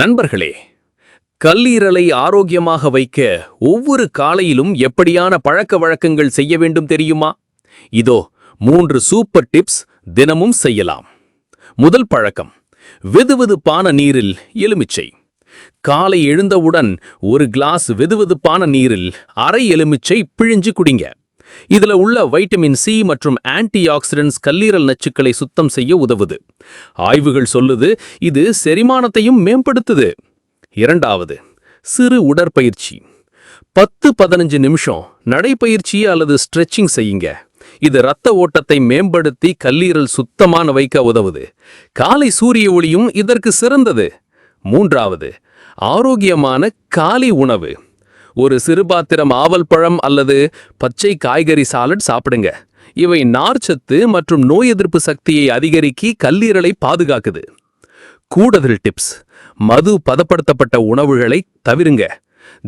நண்பர்களே கல்லீரலை ஆரோக்கியமாக வைக்க ஒவ்வொரு காலையிலும் எப்படியான பழக்க வழக்கங்கள் செய்ய வேண்டும் தெரியுமா? இதோ மூன்று சூப்பர் டிப்ஸ் தினமும் செய்யலாம். முதல் பழக்கம் வெதுவெதுப்பான நீரில் எலுமிச்சை. காலை எழுந்தவுடன் ஒரு கிளாஸ் வெதுவெதுப்பான நீரில் அரை எலுமிச்சை பிழிஞ்சு குடிங்க. இதுல உள்ள வைட்டமின் சி மற்றும் ஆன்டி ஆக்சிடென்ட்ஸ் கல்லீரல் நச்சுக்களை சுத்தம் செய்ய உதவுது. ஆய்வுகள் சொல்லுது இது செரிமானத்தையும் மேம்படுத்துது. இரண்டாவது சிறு உடற்பயிற்சி. பத்து பதினஞ்சு நிமிஷம் நடைப்பயிற்சி அல்லது ஸ்ட்ரெச்சிங் செய்யுங்க. இது இரத்த ஓட்டத்தை மேம்படுத்தி கல்லீரல் சுத்தமான வைக்க உதவுது. காலை சூரிய ஒளியும் இதற்கு சிறந்தது. மூன்றாவது ஆரோக்கியமான காலை உணவு. ஒரு சிறுபாத்திரம் ஆவல் பழம் அல்லது பச்சை காய்கறி சாலட் சாப்பிடுங்க. இவை நார்ச்சத்து மற்றும் நோய் எதிர்ப்பு சக்தியை அதிகரிக்கி கல்லீரலை பாதுகாக்குது. கூடுதல் டிப்ஸ். மது பதப்படுத்தப்பட்ட உணவுகளை தவிருங்க.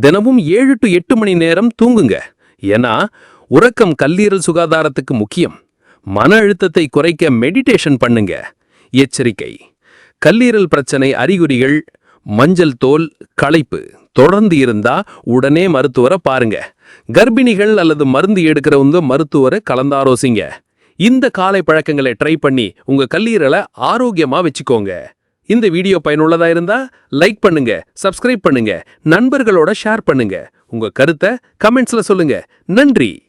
தினமும் ஏழு டு எட்டு மணி நேரம் தூங்குங்க. ஏன்னா உறக்கம் கல்லீரல் சுகாதாரத்துக்கு முக்கியம். மன அழுத்தத்தை குறைக்க மெடிடேஷன் பண்ணுங்க. எச்சரிக்கை. கல்லீரல் பிரச்சனை அறிகுறிகள் மஞ்சள் தோல் களைப்பு. தொடர்ந்து இருந்தா உடனே மருத்துவரை பாருங்க. கர்ப்பிணிகள் அல்லது மருந்து எடுக்கிறவங்க மருத்துவரை கலந்தாரோசிங்க இந்த காலை பழக்கங்களை ட்ரை பண்ணி உங்க கல்லீரலை ஆரோக்கியமா வச்சுக்கோங்க. இந்த வீடியோ பயனுள்ளதா இருந்தா லைக் பண்ணுங்க சப்ஸ்கிரைப் பண்ணுங்க நண்பர்களோட ஷேர் பண்ணுங்க. உங்க கருத்தை கமெண்ட்ஸ்ல சொல்லுங்க. நன்றி!